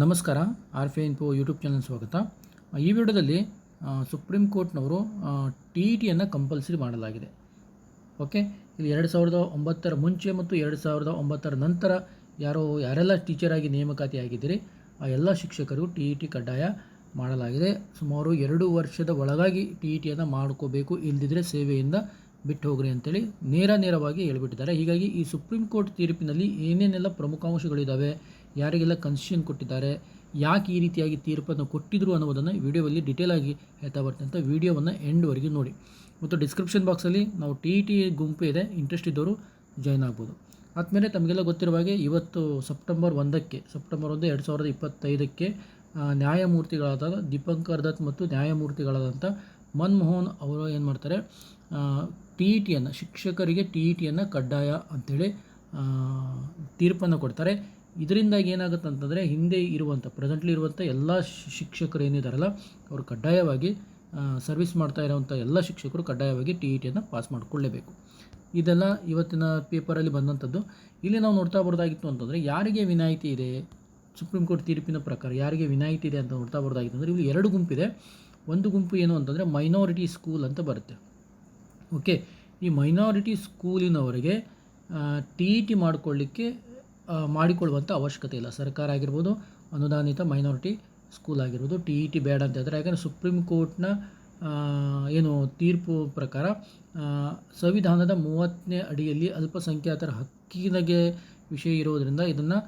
ನಮಸ್ಕಾರ, ಆರ್ ಫೆ info YouTube channel ಸ್ವಾಗತ. ಈ ವಿಡಿಯೋದಲ್ಲಿ ಸುಪ್ರೀಂ ಕೋರ್ಟ್ನವರು ಟಿ ಇ ಟಿಯನ್ನು ಕಂಪಲ್ಸರಿ ಮಾಡಲಾಗಿದೆ. ಓಕೆ ಇಲ್ಲಿ ಎರಡು ಸಾವಿರದ ಒಂಬತ್ತರ ಮುಂಚೆ ಮತ್ತು ಎರಡು ಸಾವಿರದ ಒಂಬತ್ತರ ನಂತರ ಯಾರೋ, ಯಾರೆಲ್ಲ ಟೀಚರ್ ಆಗಿ ನೇಮಕಾತಿ ಆಗಿದ್ದೀರಿ, ಆ ಎಲ್ಲ ಶಿಕ್ಷಕರು ಟಿ ಇ ಟಿ ಕಡ್ಡಾಯ ಮಾಡಲಾಗಿದೆ. ಸುಮಾರು ಎರಡು ವರ್ಷದ ಒಳಗಾಗಿ ಟಿ ಇ ಟಿಯನ್ನು ಮಾಡ್ಕೋಬೇಕು ಇಲ್ಲದಿದ್ದರೆ ಸೇವೆಯಿಂದ ಬಿಟ್ಟು ಹೋಗ್ರಿ ಅಂತೇಳಿ ನೇರ ನೇರವಾಗಿ ಹೇಳ್ಬಿಟ್ಟಿದ್ದಾರೆ. ಹೀಗಾಗಿ ಈ ಸುಪ್ರೀಂ ಕೋರ್ಟ್ ತೀರ್ಪಿನಲ್ಲಿ ಏನೇನೆಲ್ಲ ಪ್ರಮುಖಾಂಶಗಳಿದ್ದಾವೆ ಯಾರಿಗೆಲ್ಲ ಕನ್ಸೆಷನ್ ಕೊಟ್ಟಿದ್ದಾರೆ, ಯಾಕೆ ಈ ರೀತಿಯಾಗಿ ತೀರ್ಪನ್ನು ಕೊಟ್ಟಿದ್ರು ಅನ್ನೋದನ್ನು ವಿಡಿಯೋದಲ್ಲಿ ಡಿಟೇಲ್ ಆಗಿ ಹೇಳ್ತಾ ಬರ್ತೀನಿ ಅಂತ ವಿಡಿಯೋವನ್ನು ಎಂಡ್ವರೆಗೆ ನೋಡಿ. ಮತ್ತು ಡಿಸ್ಕ್ರಿಪ್ಷನ್ ಬಾಕ್ಸಲ್ಲಿ ನಾವು ಟಿ ಟಿ ಗುಂಪು ಇದೆ ಇಂಟ್ರೆಸ್ಟ್ ಇದ್ದವರು ಜಾಯ್ನ್ ಆಗ್ಬೋದು. ಆದಮೇಲೆ ತಮಗೆಲ್ಲ ಗೊತ್ತಿರುವ ಹಾಗೆ ಇವತ್ತು ಸೆಪ್ಟೆಂಬರ್ ಒಂದಕ್ಕೆ, ಸೆಪ್ಟೆಂಬರ್ ಒಂದು ಎರಡು ಸಾವಿರದ ಇಪ್ಪತ್ತೈದಕ್ಕೆ ನ್ಯಾಯಮೂರ್ತಿಗಳಾದ ದೀಪಂಕರ್ ದತ್ ಮತ್ತು ನ್ಯಾಯಮೂರ್ತಿಗಳಾದಂಥ ಮನ್ಮೋಹನ್ ಅವರು ಏನು ಮಾಡ್ತಾರೆ ಟಿ ಇ ಟಿಯನ್ನು ಶಿಕ್ಷಕರಿಗೆ ಟಿ ಇ ಟಿಯನ್ನು ಕಡ್ಡಾಯ ಅಂಥೇಳಿ ತೀರ್ಪನ್ನು ಕೊಡ್ತಾರೆ. ಇದರಿಂದಾಗಿ ಏನಾಗುತ್ತೆ ಅಂತಂದರೆ ಹಿಂದೆ ಇರುವಂಥ ಪ್ರೆಸೆಂಟ್ಲಿ ಇರುವಂಥ ಎಲ್ಲ ಶಿಕ್ಷಕರು ಏನಿದಾರಲ್ಲ, ಅವರು ಕಡ್ಡಾಯವಾಗಿ ಸರ್ವಿಸ್ ಮಾಡ್ತಾ ಇರೋವಂಥ ಎಲ್ಲ ಶಿಕ್ಷಕರು ಕಡ್ಡಾಯವಾಗಿ ಟಿ ಇ ಟಿಯನ್ನು ಪಾಸ್ ಮಾಡಿಕೊಳ್ಳೇಬೇಕು. ಇದೆಲ್ಲ ಇವತ್ತಿನ ಪೇಪರಲ್ಲಿ ಬಂದಂಥದ್ದು ಇಲ್ಲಿ ನಾವು ನೋಡ್ತಾ ಬರೋದಾಗಿತ್ತು ಅಂತಂದರೆ, ಯಾರಿಗೆ ವಿನಾಯಿತಿ ಇದೆ? ಸುಪ್ರೀಂ ಕೋರ್ಟ್ ತೀರ್ಪಿನ ಪ್ರಕಾರ ಯಾರಿಗೆ ವಿನಾಯಿತಿ ಇದೆ ಅಂತ ನೋಡ್ತಾ ಬರೋದಾಗಿತ್ತು ಅಂದರೆ, ಇಲ್ಲಿ ಎರಡು ಗುಂಪಿದೆ ಒಂದು ಗುಂಪು ಏನು ಅಂತಂದರೆ ಮೈನಾರಿಟಿ ಸ್ಕೂಲ್ ಅಂತ ಬರುತ್ತೆ. ಓಕೆ ಈ ಮೈನಾರಿಟಿ ಸ್ಕೂಲಿನವರಿಗೆ ಟಿ ಇ ಟಿ ಮಾಡಿಕೊಳ್ಳಿಕ್ಕೆ ಮಾಡಿಕೊಳ್ಳುವಂಥ ಅವಶ್ಯಕತೆ ಇಲ್ಲ. ಸರ್ಕಾರ ಆಗಿರ್ಬೋದು, ಅನುದಾನಿತ ಮೈನಾರಿಟಿ ಸ್ಕೂಲ್ ಆಗಿರ್ಬೋದು ಟಿ ಇ ಟಿ ಬೇಡ ಅಂತ ಹೇಳಿದ್ರೆ ಯಾಕಂದರೆ ಸುಪ್ರೀಂ ಕೋರ್ಟ್ನ ಏನು ತೀರ್ಪು ಪ್ರಕಾರ ಸಂವಿಧಾನದ ಮೂವತ್ತನೇ ಅಡಿಯಲ್ಲಿ ಅಲ್ಪಸಂಖ್ಯಾತರ ಹಕ್ಕಿನಗೆ ವಿಷಯ ಇರೋದರಿಂದ ಇದನ್ನು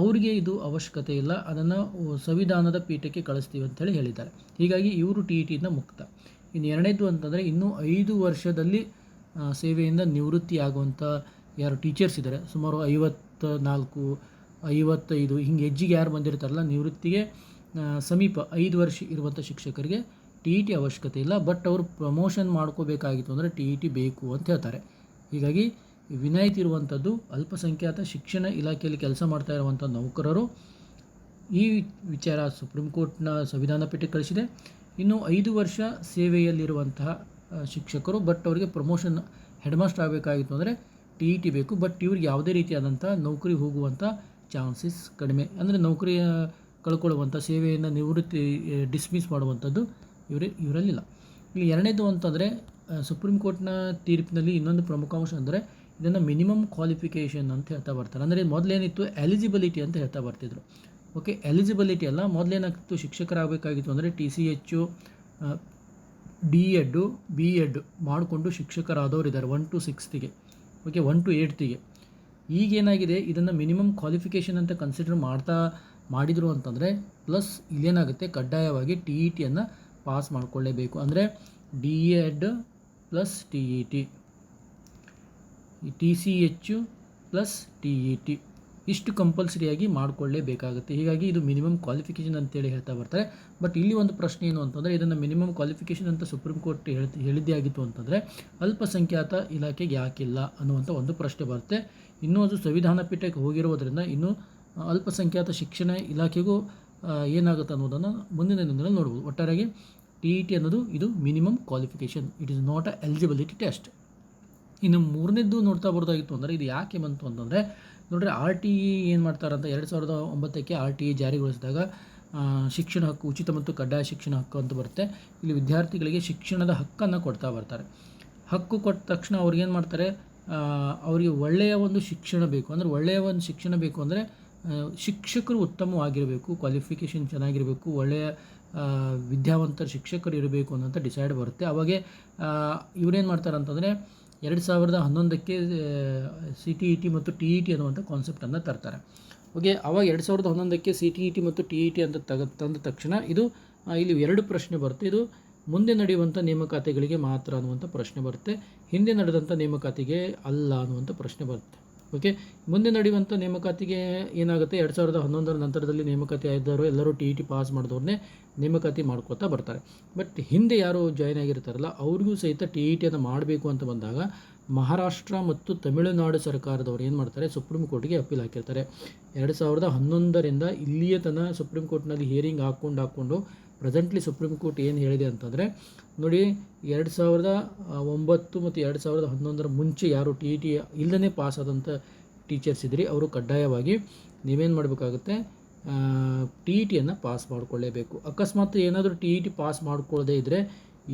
ಅವರಿಗೆ ಇದು ಅವಶ್ಯಕತೆ ಇಲ್ಲ. ಅದನ್ನು ಸಂವಿಧಾನದ ಪೀಠಕ್ಕೆ ಕಳಿಸ್ತೀವಿ ಅಂತೇಳಿ ಹೇಳಿದ್ದಾರೆ. ಹೀಗಾಗಿ ಇವರು ಟಿ ಇ ಟಿಯಿಂದ ಮುಕ್ತ. ಇನ್ನು ಎರಡನೇದು ಅಂತಂದರೆ, ಇನ್ನೂ ಐದು ವರ್ಷದಲ್ಲಿ ಸೇವೆಯಿಂದ ನಿವೃತ್ತಿ ಆಗುವಂಥ ಯಾರು ಟೀಚರ್ಸ್ ಇದ್ದಾರೆ ಸುಮಾರು ಐವತ್ತ ನಾಲ್ಕು ಐವತ್ತೈದು, ಹಿಂಗೆ ಹೆಜ್ಜಿಗೆ ಯಾರು ಬಂದಿರ್ತಾರಲ್ಲ, ನಿವೃತ್ತಿಗೆ ಸಮೀಪ ಐದು ವರ್ಷ ಇರುವಂಥ ಶಿಕ್ಷಕರಿಗೆ ಟಿ ಇ ಟಿ ಅವಶ್ಯಕತೆ ಇಲ್ಲ. ಬಟ್ ಅವರು ಪ್ರಮೋಷನ್ ಮಾಡ್ಕೋಬೇಕಾಗಿತ್ತು ಅಂದರೆ ಟಿ ಇ ಟಿ ಬೇಕು ಅಂತ ಹೇಳ್ತಾರೆ. ಹೀಗಾಗಿ ವಿನಾಯಿತಿ ಇರುವಂಥದ್ದು ಅಲ್ಪಸಂಖ್ಯಾತ ಶಿಕ್ಷಣ ಇಲಾಖೆಯಲ್ಲಿ ಕೆಲಸ ಮಾಡ್ತಾ ಇರುವಂಥ ನೌಕರರು. ಈ ವಿಚಾರ ಸುಪ್ರೀಂ ಕೋರ್ಟ್ನ ಸಂವಿಧಾನ ಪೀಠಕ್ಕೆ ಕಳಿಸಿದೆ. ಇನ್ನು ಐದು ವರ್ಷ ಸೇವೆಯಲ್ಲಿರುವಂತಹ ಶಿಕ್ಷಕರು ಬಟ್ ಅವರಿಗೆ ಪ್ರಮೋಷನ್ ಹೆಡ್ಮಾಸ್ಟರ್ ಆಗಬೇಕಾಗಿತ್ತು ಅಂದರೆ ಟಿ ಇ ಟಿ ಬೇಕು ಬಟ್ ಇವ್ರಿಗೆ ಯಾವುದೇ ರೀತಿಯಾದಂಥ ನೌಕರಿ ಹೋಗುವಂಥ ಚಾನ್ಸಸ್ ಕಡಿಮೆ. ಅಂದರೆ ನೌಕರಿಯ ಕಳ್ಕೊಳ್ಳುವಂಥ ಸೇವೆಯನ್ನು ನಿವೃತ್ತಿ ಡಿಸ್ಮಿಸ್ ಮಾಡುವಂಥದ್ದು ಇವರೇ, ಇವರಲ್ಲಿಲ್ಲ. ಇಲ್ಲಿ ಎರಡನೇದು ಅಂತಂದರೆ ಸುಪ್ರೀಂ ಕೋರ್ಟ್ನ ತೀರ್ಪಿನಲ್ಲಿ ಇನ್ನೊಂದು ಪ್ರಮುಖ ಅಂಶ ಅಂದರೆ, ಇದನ್ನು ಮಿನಿಮಮ್ ಕ್ವಾಲಿಫಿಕೇಷನ್ ಅಂತ ಹೇಳ್ತಾ ಬರ್ತಾರೆ. ಅಂದರೆ ಮೊದಲೇನಿತ್ತು? ಎಲಿಜಿಬಿಲಿಟಿ ಅಂತ ಹೇಳ್ತಾ ಬರ್ತಿದ್ರು. ಓಕೆ, ಎಲಿಜಿಬಿಲಿಟಿ ಅಲ್ಲ, ಮೊದಲೇನಾಗ್ತಿತ್ತು? ಶಿಕ್ಷಕರಾಗಬೇಕಾಗಿತ್ತು ಅಂದರೆ T C H D Ed B Ed ಮಾಡಿಕೊಂಡು ಶಿಕ್ಷಕರಾದವರು ಇದ್ದಾರೆ ಒನ್ ಟು ಸಿಕ್ಸ್ತಿಗೆ ಓಕೆ ಒನ್ ಟು ಏಯ್ಟ್ತಿಗೆ ಈಗೇನಾಗಿದೆ? ಇದನ್ನು ಮಿನಿಮಮ್ ಕ್ವಾಲಿಫಿಕೇಷನ್ ಅಂತ ಕನ್ಸಿಡರ್ ಮಾಡ್ತಾ, ಮಾಡಿದರು ಅಂತಂದರೆ ಪ್ಲಸ್ ಇಲ್ಲೇನಾಗುತ್ತೆ? ಕಡ್ಡಾಯವಾಗಿ ಟಿ ಇ ಟಿಯನ್ನು ಪಾಸ್ ಮಾಡಿಕೊಳ್ಳೇಬೇಕು ಅಂದರೆ D Ed plus T E T T C H plus T E T ಇಷ್ಟು ಕಂಪಲ್ಸರಿಯಾಗಿ ಮಾಡಿಕೊಳ್ಳೇಬೇಕಾಗುತ್ತೆ. ಹೀಗಾಗಿ ಇದು ಮಿನಿಮಮ್ ಕ್ವಾಲಿಫಿಕೇಷನ್ ಅಂತೇಳಿ ಹೇಳ್ತಾ ಬರ್ತಾರೆ. ಬಟ್ ಇಲ್ಲಿ ಒಂದು ಪ್ರಶ್ನೆ ಏನು ಅಂತಂದರೆ, ಇದನ್ನು ಮಿನಿಮಮ್ ಕ್ವಾಲಿಫಿಕೇಷನ್ ಅಂತ ಸುಪ್ರೀಂ ಕೋರ್ಟ್ ಹೇಳ್ತಿ ಹೇಳಿದ್ದೇ ಆಗಿತ್ತು ಅಂತಂದರೆ, ಅಲ್ಪಸಂಖ್ಯಾತ ಇಲಾಖೆಗೆ ಯಾಕಿಲ್ಲ ಅನ್ನುವಂಥ ಒಂದು ಪ್ರಶ್ನೆ ಬರುತ್ತೆ. ಇನ್ನೂ ಅದು ಸಂವಿಧಾನ ಪೀಠಕ್ಕೆ ಹೋಗಿರೋದ್ರಿಂದ ಇನ್ನೂ ಅಲ್ಪಸಂಖ್ಯಾತ ಶಿಕ್ಷಣ ಇಲಾಖೆಗೂ ಏನಾಗುತ್ತೆ ಅನ್ನೋದನ್ನು ಮುಂದಿನ ದಿನಗಳಲ್ಲಿ ನೋಡ್ಬೋದು. ಒಟ್ಟಾರೆಯಾಗಿ ಟಿ ಇ ಟಿ ಅನ್ನೋದು ಇದು minimum qualification it is not a eligibility test ಇನ್ನು ಮೂರನೇದ್ದು ನೋಡ್ತಾ ಬರೋದಾಗಿತ್ತು ಅಂದರೆ ಇದು ಯಾಕೆ ಬಂತು ಅಂತಂದರೆ ನೋಡ್ರಿ ಆರ್ ಟಿ ಇ ಏನು ಮಾಡ್ತಾರಂತ ಎರಡು ಸಾವಿರದ ಒಂಬತ್ತಕ್ಕೆ ಆರ್ ಟಿ ಇ ಜಾರಿಗೊಳಿಸಿದಾಗ ಶಿಕ್ಷಣ ಹಕ್ಕು, ಉಚಿತ ಮತ್ತು ಕಡ್ಡಾಯ ಶಿಕ್ಷಣ ಹಕ್ಕು ಅಂತ ಬರುತ್ತೆ. ಇಲ್ಲಿ ವಿದ್ಯಾರ್ಥಿಗಳಿಗೆ ಶಿಕ್ಷಣದ ಹಕ್ಕನ್ನು ಕೊಡ್ತಾ ಬರ್ತಾರೆ. ಹಕ್ಕು ಕೊಟ್ಟ ತಕ್ಷಣ ಅವ್ರಿಗೇನು ಮಾಡ್ತಾರೆ ಅವರಿಗೆ ಒಳ್ಳೆಯ ಒಂದು ಶಿಕ್ಷಣ ಬೇಕು. ಅಂದರೆ ಒಳ್ಳೆಯ ಒಂದು ಶಿಕ್ಷಣ ಬೇಕು ಅಂದರೆ ಶಿಕ್ಷಕರು ಉತ್ತಮವಾಗಿರಬೇಕು ಕ್ವಾಲಿಫಿಕೇಷನ್ ಚೆನ್ನಾಗಿರಬೇಕು, ಒಳ್ಳೆಯ ವಿದ್ಯಾವಂತರ ಶಿಕ್ಷಕರು ಇರಬೇಕು ಅನ್ನೋಂಥ ಡಿಸೈಡ್ ಬರುತ್ತೆ. ಅವಾಗೆ ಇವರೇನು ಮಾಡ್ತಾರೆ ಅಂತಂದರೆ ಎರಡು ಸಾವಿರದ ಹನ್ನೊಂದಕ್ಕೆ ಸಿ ಟಿ ಇ ಟಿ ಮತ್ತು ಟಿ ಇ ಟಿ ಅನ್ನುವಂಥ ಕಾನ್ಸೆಪ್ಟನ್ನು ತರ್ತಾರೆ. ಓಕೆ ಅವಾಗ ಎರಡು ಸಾವಿರದ ಹನ್ನೊಂದಕ್ಕೆ ಸಿ ಟಿ ಇ ಟಿ ಮತ್ತು ಟಿ ಇ ಟಿ ಅಂತ ತಗ, ತಂದ ತಕ್ಷಣ ಇದು ಇಲ್ಲಿ ಎರಡು ಪ್ರಶ್ನೆ ಬರುತ್ತೆ. ಇದು ಮುಂದೆ ನಡೆಯುವಂಥ ನೇಮಕಾತಿಗಳಿಗೆ ಮಾತ್ರ ಅನ್ನುವಂಥ ಪ್ರಶ್ನೆ ಬರುತ್ತೆ. ಹಿಂದೆ ನಡೆದಂಥ ನೇಮಕಾತಿಗೆ ಅಲ್ಲ ಅನ್ನುವಂಥ ಪ್ರಶ್ನೆ ಬರುತ್ತೆ. ಓಕೆ ಮುಂದೆ ನಡೆಯುವಂಥ ನೇಮಕಾತಿಗೆ ಏನಾಗುತ್ತೆ? ಎರಡು ಸಾವಿರದ ಹನ್ನೊಂದರ ನಂತರದಲ್ಲಿ ನೇಮಕಾತಿ ಆಗಿದ್ದವರು ಎಲ್ಲರೂ ಟಿ ಇ ಟಿ ಪಾಸ್ ಮಾಡಿದವ್ರನ್ನೇ ನೇಮಕಾತಿ ಮಾಡ್ಕೋತಾ ಬರ್ತಾರೆ. ಬಟ್ ಹಿಂದೆ ಯಾರು ಜಾಯ್ನ್ ಆಗಿರ್ತಾರಲ್ಲ, ಅವ್ರಿಗೂ ಸಹಿತ ಟಿ ಇ ಟಿಯನ್ನು ಮಾಡಬೇಕು ಅಂತ ಬಂದಾಗ ಮಹಾರಾಷ್ಟ್ರ ಮತ್ತು ತಮಿಳುನಾಡು ಸರ್ಕಾರದವರು ಏನು ಮಾಡ್ತಾರೆ? ಸುಪ್ರೀಂ ಕೋರ್ಟ್ಗೆ ಅಪೀಲ್ ಹಾಕಿರ್ತಾರೆ. ಎರಡು ಸಾವಿರದ ಹನ್ನೊಂದರಿಂದ ಇಲ್ಲಿಯ ತನಕ ಸುಪ್ರೀಂ ಕೋರ್ಟ್ನಲ್ಲಿ ಹಿಯರಿಂಗ್ ಹಾಕ್ಕೊಂಡು ಹಾಕ್ಕೊಂಡು ಪ್ರೆಸೆಂಟ್ಲಿ ಸುಪ್ರೀಂ ಕೋರ್ಟ್ ಏನು ಹೇಳಿದೆ ಅಂತಂದರೆ, ನೋಡಿ, ಎರಡು ಸಾವಿರದ ಒಂಬತ್ತು ಮತ್ತು ಎರಡು ಸಾವಿರದ ಹನ್ನೊಂದರ ಮುಂಚೆ ಯಾರು ಟಿ ಟಿ ಇಲ್ಲದೇ ಪಾಸ್ ಆದಂಥ ಟೀಚರ್ಸ್ ಇದ್ರಿ, ಅವರು ಕಡ್ಡಾಯವಾಗಿ ನೀವೇನು ಮಾಡಬೇಕಾಗುತ್ತೆ ಟಿ ಇ ಟಿಯನ್ನು ಪಾಸ್ ಮಾಡಿಕೊಳ್ಳೇಬೇಕು. ಅಕಸ್ಮಾತ್ ಏನಾದರೂ ಟಿ ಇ ಟಿ ಪಾಸ್ ಮಾಡಿಕೊಳ್ಳದೇ ಇದ್ದರೆ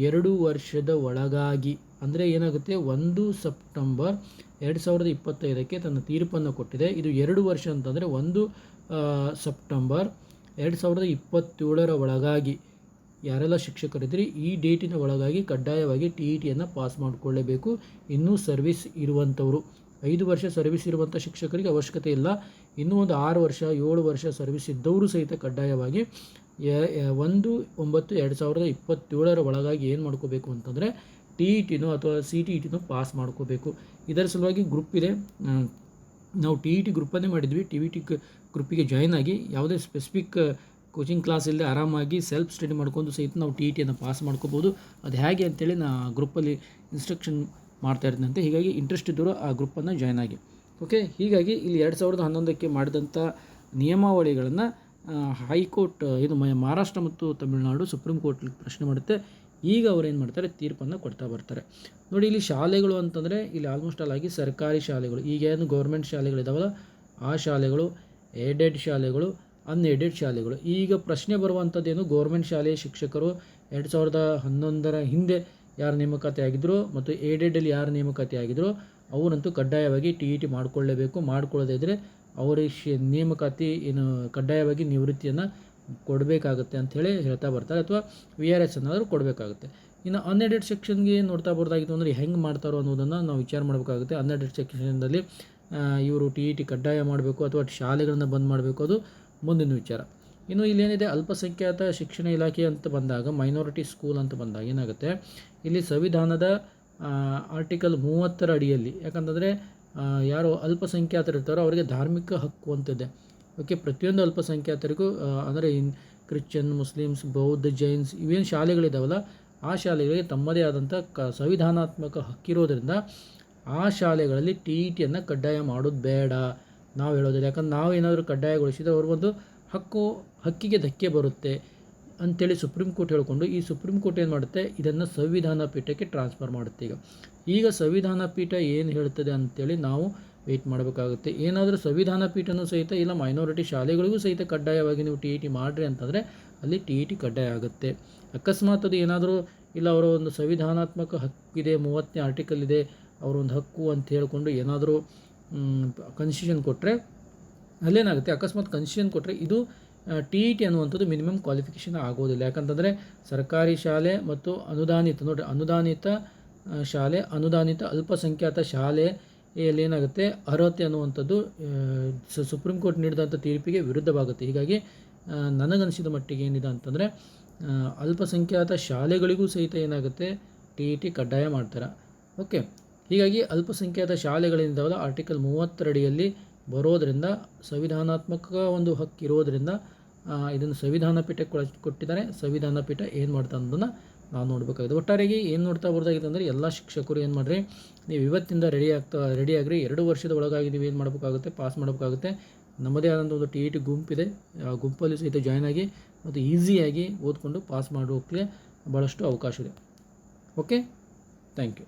ಎರಡು ವರ್ಷದ ಒಳಗಾಗಿ, ಅಂದರೆ ಏನಾಗುತ್ತೆ, ಒಂದು ಸೆಪ್ಟೆಂಬರ್ ಎರಡು ಸಾವಿರದ ಇಪ್ಪತ್ತೈದಕ್ಕೆ ತನ್ನ ತೀರ್ಪನ್ನು ಕೊಟ್ಟಿದೆ. ಇದು ಎರಡು ವರ್ಷ ಅಂತಂದರೆ ಒಂದು ಸೆಪ್ಟೆಂಬರ್ ಎರಡು ಸಾವಿರದ ಇಪ್ಪತ್ತೇಳರ ಒಳಗಾಗಿ ಯಾರೆಲ್ಲ ಶಿಕ್ಷಕರಿದ್ದರೆ ಈ ಡೇಟಿನ ಒಳಗಾಗಿ ಕಡ್ಡಾಯವಾಗಿ ಟಿ ಇ ಟಿಯನ್ನು ಪಾಸ್ ಮಾಡಿಕೊಳ್ಳಬೇಕು. ಇನ್ನೂ ಸರ್ವಿಸ್ ಇರುವಂಥವರು. ಐದು ವರ್ಷ ಸರ್ವಿಸ್ ಇರುವಂಥ ಶಿಕ್ಷಕರಿಗೆ ಅವಶ್ಯಕತೆ ಇಲ್ಲ. ಇನ್ನೂ ಒಂದು ಆರು ವರ್ಷ, ಏಳು ವರ್ಷ ಸರ್ವಿಸ್ ಇದ್ದವರು ಸಹಿತ ಕಡ್ಡಾಯವಾಗಿ ಒಂದು, ಒಂಬತ್ತು, ಎರಡು ಸಾವಿರದ ಇಪ್ಪತ್ತೇಳರ ಒಳಗಾಗಿ ಏನು ಮಾಡ್ಕೋಬೇಕು ಅಂತಂದರೆ ಟಿ ಇ ಟಿನೋ ಅಥವಾ ಸಿ ಟಿ ಇ ಟಿನೋ ಪಾಸ್ ಮಾಡ್ಕೋಬೇಕು. ಇದರ ಸಲುವಾಗಿ ಗ್ರೂಪ್ ಇದೆ. ನಾವು ಟಿ ಇ ಟಿ ಗ್ರೂಪನ್ನೇ ಮಾಡಿದ್ವಿ. ಟಿ ವಿ ಟಿ ಗ್ರೂಪಿಗೆ ಜಾಯ್ನ್ ಆಗಿ ಯಾವುದೇ ಸ್ಪೆಸಿಫಿಕ್ ಕೋಚಿಂಗ್ ಕ್ಲಾಸ್ ಇಲ್ಲದೆ ಆರಾಮಾಗಿ ಸೆಲ್ಫ್ ಸ್ಟಡಿ ಮಾಡ್ಕೊಂಡು ಸಹಿತ ನಾವು ಟಿ ಇ ಟಿಯನ್ನು ಪಾಸ್ ಮಾಡ್ಕೋಬೋದು. ಅದು ಹೇಗೆ ಅಂತೇಳಿ ನಾ ಗ್ರೂಪಲ್ಲಿ ಇನ್ಸ್ಟ್ರಕ್ಷನ್ ಮಾಡ್ತಾ ಹೀಗಾಗಿ ಇಂಟ್ರೆಸ್ಟ್ ಇದ್ದರೂ ಆ ಗ್ರೂಪನ್ನು ಜಾಯ್ನ್ ಆಗಿ. ಓಕೆ ಹೀಗಾಗಿ ಇಲ್ಲಿ ಎರಡು ಸಾವಿರದ ಹನ್ನೊಂದಕ್ಕೆ ಮಾಡಿದಂಥ ನಿಯಮಾವಳಿಗಳನ್ನು ಹೈಕೋರ್ಟ್ ಇದು ಮಹಾರಾಷ್ಟ್ರ ಮತ್ತು ತಮಿಳುನಾಡು ಸುಪ್ರೀಂ ಕೋರ್ಟ್ ಪ್ರಶ್ನೆ ಮಾಡುತ್ತೆ. ಈಗ ಅವ್ರು ಏನು ಮಾಡ್ತಾರೆ? ತೀರ್ಪನ್ನು ಕೊಡ್ತಾ ಬರ್ತಾರೆ. ನೋಡಿ, ಇಲ್ಲಿ ಶಾಲೆಗಳು ಅಂತಂದರೆ ಇಲ್ಲಿ ಆಲ್ಮೋಸ್ಟ್ ಆಲ್ ಆಗಿ ಸರ್ಕಾರಿ ಶಾಲೆಗಳು. ಈಗ ಏನು ಗೌರ್ಮೆಂಟ್ ಶಾಲೆಗಳಿದಾವಲ್ಲ ಆ ಶಾಲೆಗಳು ಏಡೆಡ್ ಶಾಲೆಗಳು ಅನ್ಎಡೆಡ್ ಶಾಲೆಗಳು. ಈಗ ಪ್ರಶ್ನೆ ಬರುವಂಥದ್ದೇನು ಗೌರ್ಮೆಂಟ್ ಶಾಲೆಯ ಶಿಕ್ಷಕರು ಎರಡು ಸಾವಿರದ ಹನ್ನೊಂದರ ಹಿಂದೆ ಯಾರು ನೇಮಕಾತಿ ಆಗಿದ್ರು ಮತ್ತು ಏಡೆಡಲ್ಲಿ ಯಾರು ನೇಮಕಾತಿ ಆಗಿದ್ರು, ಅವರಂತೂ ಕಡ್ಡಾಯವಾಗಿ ಟಿ ಇ ಟಿ ಮಾಡಿಕೊಳ್ಳೇಬೇಕು. ಮಾಡ್ಕೊಳ್ಳದೇ ಇದ್ದರೆ ಅವರ ನೇಮಕಾತಿ ಏನು ಕಡ್ಡಾಯವಾಗಿ ನಿವೃತ್ತಿಯನ್ನು ಕೊಡಬೇಕಾಗುತ್ತೆ ಅಂಥೇಳಿ ಹೇಳ್ತಾ ಬರ್ತಾರೆ, ಅಥವಾ ವಿ ಆರ್ ಎಸ್ ಅನ್ನಾದರೂ ಕೊಡಬೇಕಾಗುತ್ತೆ. ಇನ್ನು ಅನ್ಎಡೆಡ್ ಸೆಕ್ಷನ್ಗೆ ನೋಡ್ತಾ ಬರ್ದಾಗಿತ್ತು ಅಂದರೆ ಹೆಂಗೆ ಮಾಡ್ತಾರೋ ಅನ್ನೋದನ್ನು ನಾವು ವಿಚಾರ ಮಾಡಬೇಕಾಗುತ್ತೆ. ಅನ್ಎಡೆಡ್ ಸೆಕ್ಷನ್ನಲ್ಲಿ ಇವರು ಟಿ ಇ ಟಿ ಕಡ್ಡಾಯ ಮಾಡಬೇಕು ಅಥವಾ ಶಾಲೆಗಳನ್ನು ಬಂದ್ ಮಾಡಬೇಕು, ಅದು ಮುಂದಿನ ವಿಚಾರ. ಇನ್ನು ಇಲ್ಲೇನಿದೆ, ಅಲ್ಪಸಂಖ್ಯಾತ ಶಿಕ್ಷಣ ಇಲಾಖೆ ಅಂತ ಬಂದಾಗ ಮೈನಾರಿಟಿ ಸ್ಕೂಲ್ ಅಂತ ಬಂದಾಗ ಏನಾಗುತ್ತೆ? ಇಲ್ಲಿ ಸಂವಿಧಾನದ ಆರ್ಟಿಕಲ್ ಮೂವತ್ತರ ಅಡಿಯಲ್ಲಿ, ಯಾಕಂತಂದರೆ ಯಾರು ಅಲ್ಪಸಂಖ್ಯಾತರಿರ್ತಾರೋ, ಅವರಿಗೆ ಧಾರ್ಮಿಕ ಹಕ್ಕು ಅಂತಿದೆ. ಓಕೆ, ಪ್ರತಿಯೊಂದು ಅಲ್ಪಸಂಖ್ಯಾತರಿಗೂ ಅಂದರೆ ಇನ್ ಕ್ರಿಶ್ಚಿಯನ್, ಮುಸ್ಲಿಮ್ಸ್, ಬೌದ್ಧ, ಜೈನ್ಸ್, ಇವೇನು ಶಾಲೆಗಳಿದ್ದಾವಲ್ಲ ಆ ಶಾಲೆಗಳಿಗೆ ತಮ್ಮದೇ ಆದಂಥ ಕ, ಸಂವಿಧಾನಾತ್ಮಕ ಹಕ್ಕಿರೋದ್ರಿಂದ ಆ ಶಾಲೆಗಳಲ್ಲಿ ಟಿ ಇ ಟಿಯನ್ನು ಕಡ್ಡಾಯ ಮಾಡೋದು ಬೇಡ. ನಾವು ಹೇಳೋದಿಲ್ಲ. ಯಾಕಂದ್ರೆ ನಾವು ಏನಾದರೂ ಕಡ್ಡಾಯಗೊಳಿಸಿದರೆ ಒಂದು ಹಕ್ಕು, ಹಕ್ಕಿಗೆ ಧಕ್ಕೆ ಬರುತ್ತೆ ಅಂಥೇಳಿ ಸುಪ್ರೀಂ ಕೋರ್ಟ್ ಹೇಳಿಕೊಂಡು, ಈ ಸುಪ್ರೀಂ ಕೋರ್ಟ್ ಏನು ಮಾಡುತ್ತೆ? ಇದನ್ನು ಸಂವಿಧಾನ ಪೀಠಕ್ಕೆ ಟ್ರಾನ್ಸ್ಫರ್ ಮಾಡುತ್ತೆ ಈಗ. ಈಗ ಸಂವಿಧಾನ ಪೀಠ ಏನು ಹೇಳ್ತದೆ ಅಂಥೇಳಿ ನಾವು ವೆಯ್ಟ್ ಮಾಡಬೇಕಾಗುತ್ತೆ. ಏನಾದರೂ ಸಂವಿಧಾನ ಪೀಠನೂ ಸಹಿತ ಇಲ್ಲ ಮೈನಾರಿಟಿ ಶಾಲೆಗಳಿಗೂ ಸಹಿತ ಕಡ್ಡಾಯವಾಗಿ ನೀವು ಟಿ ಇ ಟಿ ಮಾಡಿರಿ ಅಂತಂದರೆ ಅಲ್ಲಿ ಟಿ ಇ ಟಿ ಕಡ್ಡಾಯ ಆಗುತ್ತೆ. ಅಕಸ್ಮಾತ್ ಅದು ಏನಾದರೂ ಇಲ್ಲ, ಅವರ ಒಂದು ಸಂವಿಧಾನಾತ್ಮಕ ಹಕ್ಕಿದೆ ಮೂವತ್ತನೇ ಆರ್ಟಿಕಲ್ ಇದೆ, ಅವರ ಒಂದು ಹಕ್ಕು ಅಂತ ಹೇಳಿಕೊಂಡು ಏನಾದರೂ ಕನ್ಸಿಷನ್ ಕೊಟ್ಟರೆ ಅಲ್ಲೇನಾಗುತ್ತೆ? ಅಕಸ್ಮಾತ್ ಕನ್ಸಿಷನ್ ಕೊಟ್ಟರೆ ಇದು ಟಿ ಇ ಟಿ ಅನ್ನುವಂಥದ್ದು ಮಿನಿಮಮ್ ಕ್ವಾಲಿಫಿಕೇಷನ್ ಆಗೋದಿಲ್ಲ. ಯಾಕಂತಂದರೆ ಸರ್ಕಾರಿ ಶಾಲೆ ಮತ್ತು ಅನುದಾನಿತ ನೋಡಿ ಅನುದಾನಿತ ಶಾಲೆ, ಅನುದಾನಿತ, ಅಲ್ಪಸಂಖ್ಯಾತ ಶಾಲೆಯಲ್ಲಿ ಏನಾಗುತ್ತೆ? ಅರ್ಹತೆ ಅನ್ನುವಂಥದ್ದು ಸುಪ್ರೀಂ ಕೋರ್ಟ್ ನೀಡಿದಂಥ ತೀರ್ಪಿಗೆ ವಿರುದ್ಧವಾಗುತ್ತೆ. ಹೀಗಾಗಿ ನನಗನಿಸಿದ ಮಟ್ಟಿಗೆ ಏನಿದೆ ಅಂತಂದರೆ ಅಲ್ಪಸಂಖ್ಯಾತ ಶಾಲೆಗಳಿಗೂ ಸಹಿತ ಏನಾಗುತ್ತೆ? ಟಿ ಇ ಟಿ ಕಡ್ಡಾಯ ಮಾಡ್ತಾರೆ. ಓಕೆ. ಹೀಗಾಗಿ, ಅಲ್ಪಸಂಖ್ಯಾತ ಶಾಲೆಗಳಿಂದವಲ್ಲ ಆರ್ಟಿಕಲ್ ಮೂವತ್ತರಡಿಯಲ್ಲಿ ಬರೋದರಿಂದ, ಸಂವಿಧಾನಾತ್ಮಕ ಒಂದು ಹಕ್ಕು ಇರೋದರಿಂದ ಇದನ್ನು ಸಂವಿಧಾನ ಪೀಠಕ್ಕೆ ಕೊಟ್ಟಿದ್ದಾರೆ. ಸಂವಿಧಾನ ಪೀಠ ಏನು ಮಾಡ್ತಾ ಅನ್ನೋದನ್ನು ನಾವು ನೋಡಬೇಕಾಗಿದೆ. ಒಟ್ಟಾರೆಯಾಗಿ ಏನು ನೋಡ್ತಾ ಬರ್ದಾಗಿದೆ ಅಂದರೆ ಎಲ್ಲ ಶಿಕ್ಷಕರು ಏನು ಮಾಡಿರಿ, ನೀವು ಇವತ್ತಿಂದ ರೆಡಿ ಆಗ್ತಾ ರೆಡಿ ಆಗ್ರಿ, ಎರಡು ವರ್ಷದ ಒಳಗಾಗಿ ನೀವು ಏನು ಮಾಡಬೇಕಾಗುತ್ತೆ ಪಾಸ್ ಮಾಡಬೇಕಾಗುತ್ತೆ. ನಮ್ಮದೇ ಆದಂಥ ಒಂದು ಟಿ ಇ ಟಿ ಗುಂಪಿದೆ ಆ ಗುಂಪಲ್ಲಿ ಸಹಿತ ಜಾಯ್ನ್ ಆಗಿ ಮತ್ತು ಈಸಿಯಾಗಿ ಓದ್ಕೊಂಡು ಪಾಸ್ ಮಾಡೋಕ್ಕೆ ಭಾಳಷ್ಟು ಅವಕಾಶ ಇದೆ. Okay thank you